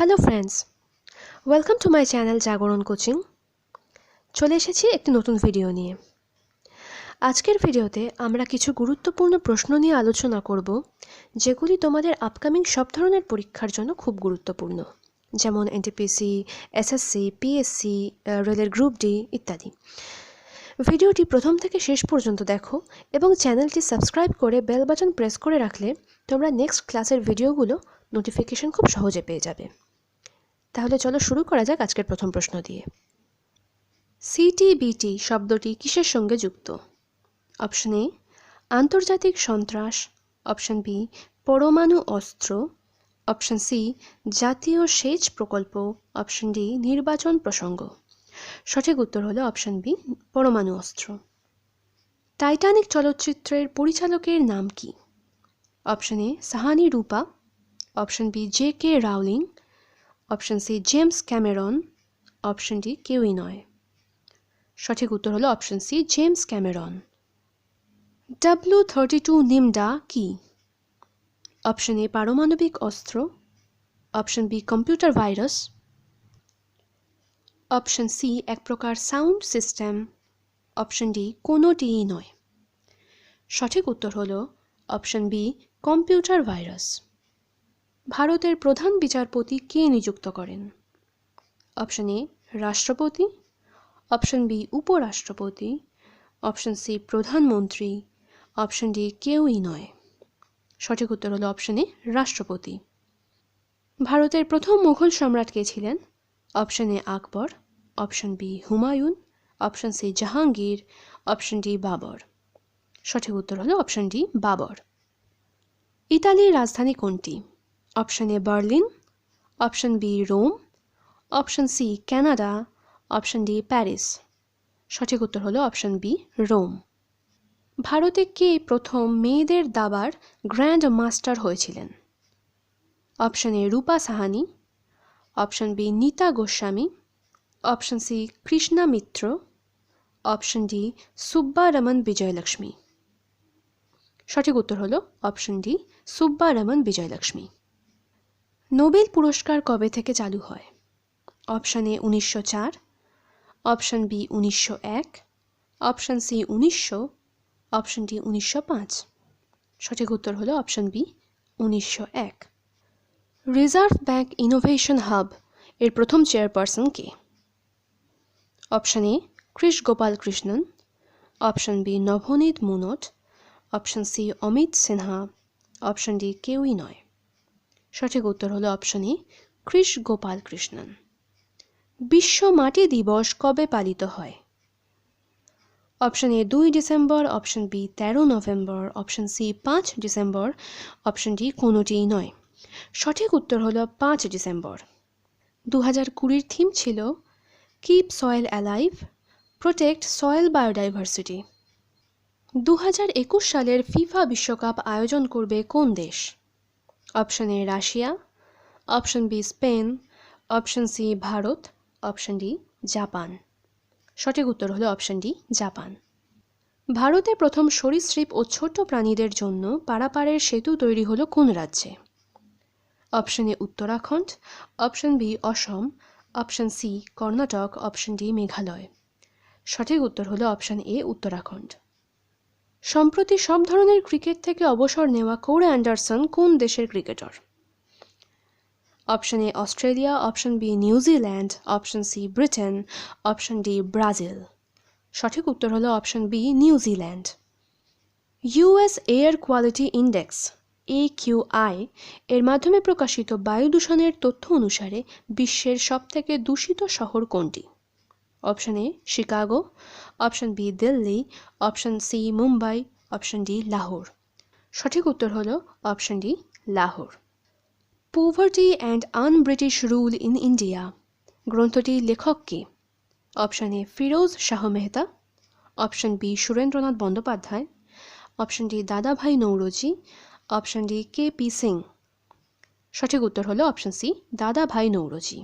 Hello friends welcome to my channel Jagaran coaching চলে এসেছি একটি নতুন ভিডিও নিয়ে। আজকের ভিডিওতে আমরা কিছু গুরুত্বপূর্ণ প্রশ্ন নিয়ে আলোচনা করব, যেগুলি তোমাদের আপকামিং সব ধরনের পরীক্ষার জন্য খুব গুরুত্বপূর্ণ। যেমন এনটিপিসি এসএসসি পিএসসি রেলের গ্রুপ ডি ইত্যাদি। ভিডিওটি প্রথম থেকে শেষ পর্যন্ত দেখো এবং চ্যানেলটি সাবস্ক্রাইব করে বেল বাটন প্রেস করে রাখলে তোমরা নেক্সট ক্লাসের ভিডিওগুলো নোটিফিকেশন খুব সহজে পেয়ে যাবে। তাহলে চলো শুরু করা যাক আজকের প্রথম প্রশ্ন দিয়ে। সিটিবিটি শব্দটি কিসের সঙ্গে যুক্ত? অপশন এ, আন্তর্জাতিক সন্ত্রাস। অপশন বি, পরমাণু অস্ত্র। অপশন সি, জাতীয় সেচ প্রকল্প। অপশন ডি, নির্বাচন প্রসঙ্গ। সঠিক উত্তর হলো অপশন বি, পরমাণু অস্ত্র। টাইটানিক চলচ্চিত্রের পরিচালকের নাম কি? Option A, Sahani Rupa. Option B, J K Rowling option C, James Cameron, option D, কেউই নয়। সঠিক উত্তর হলো option C, James Cameron. W thirty two Nimda কি? অপশন এ, পারমাণবিক অস্ত্র। Option B, computer virus. Option C, এক প্রকার সাউন্ড সিস্টেম। অপশন ডি, কোনোটিই নয়। সঠিক উত্তর হলো অপশন বি, কম্পিউটার ভাইরাস। ভারতের প্রধান বিচারপতি কে নিযুক্ত করেন? অপশন এ, রাষ্ট্রপতি। অপশন বি, উপরাষ্ট্রপতি। অপশন সি, প্রধানমন্ত্রী। অপশন ডি, কেউই নয়। সঠিক উত্তর হলো অপশন এ, রাষ্ট্রপতি। ভারতের প্রথম মুঘল সম্রাট কে ছিলেন? Option A, Akbar. Option B, Humayun. Option C, Jahangir. Option D, Babur. সঠিক উত্তর হলো অপশন ডি, বাবর। ইতালির রাজধানী কোনটি? Option A Berlin option B Rome option C Canada option D Paris সঠিক উত্তর হলো অপশন বি রোম ভারতে কে প্রথম মেয়েদের দাবার গ্র্যান্ড মাস্টার হয়েছিলেন? Option A Rupa Sahani. Option B Nita Goswami. Option C Krishna Mitra. Option D Subbaraman Vijayalakshmi. সঠিক উত্তর হলো option D Subbaraman Vijayalakshmi. Nobel পুরস্কার কবে থেকে চালু হয়? অপশন এ উনিশশো চার অপশন বি উনিশশো এক অপশন সি উনিশশো অপশন ডি উনিশশো পাঁচ। সঠিক উত্তর হলো অপশান বি উনিশশো এক। রিজার্ভ ব্যাংক ইনোভেশন হাব এর প্রথম chairperson K? Option A Kris Gopalakrishnan option B Navneet Munot option C Amit Sinha option D কেউই নয়। সঠিক উত্তর হলো অপশন এ, কৃষ গোপাল কৃষ্ণন। বিশ্ব মাটি দিবস কবে পালিত হয়? অপশন এ, দুই ডিসেম্বর, অপশন বি, তেরো নভেম্বর, অপশন সি, পাঁচ ডিসেম্বর, অপশন ডি, কোনোটিই নয়। সঠিক উত্তর হলো পাঁচ ডিসেম্বর। দু হাজার কুড়ির থিম ছিল keep soil alive protect soil biodiversity দু হাজার একুশ সালের ফিফা বিশ্বকাপ আয়োজন করবে কোন দেশ? Option A Russia option B Spain option C Bharat option D Japan সঠিক উত্তর হলো অপশন ডি জাপান ভারতে প্রথম সরীসৃপ ও ছোট প্রাণীদের জন্য পারাপারের সেতু তৈরি হলো কোন রাজ্যে? Option A Uttarakhand. Option B Assam. Option C Karnataka. Option D Meghalaya. সঠিক উত্তর হলো অপশন এ উত্তরাখণ্ড। সম্প্রতি সব ধরনের ক্রিকেট থেকে অবসর নেওয়া কোরে অ্যান্ডারসন কোন দেশের cricketer? Option A Australia, option B New Zealand option C Britain, option D Brazil. সঠিক উত্তর হলো option B New Zealand US air quality index, A Q I, এর মাধ্যমে প্রকাশিত বায়ু দূষণের তথ্য অনুসারে বিশ্বের সবথেকে দূষিত শহর কোনটি? Option A Chicago option B Delhi option C Mumbai option D Lahore সঠিক উত্তর হলো option D Lahore poverty and un British rule in India গ্রন্থটির লেখক কে? Option A Firoz Shah Mehta option B Surendranath Bandyopadhyay option D Dadabhai Naoroji option D K P Singh সঠিক উত্তর হলো option C দাদাভাই নৌরজি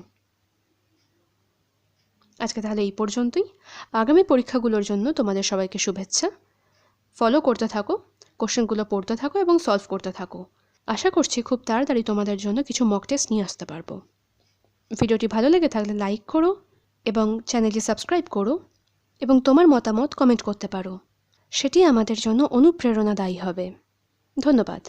আজকে তাহলে এই পর্যন্তই। আগামী পরীক্ষাগুলোর জন্য তোমাদের সবাইকে শুভেচ্ছা। ফলো করতে থাকো কোশ্চেনগুলো পড়তে থাকো এবং সলভ করতে থাকো। আশা করছি খুব তাড়াতাড়ি তোমাদের জন্য কিছু মক টেস্ট নিয়ে আসতে পারব। ভিডিওটি ভালো লেগে থাকলে লাইক করো এবং চ্যানেলটি সাবস্ক্রাইব করো এবং তোমার মতামত কমেন্ট করতে পারো। সেটি আমাদের জন্য অনুপ্রেরণাদায়ী হবে। ধন্যবাদ।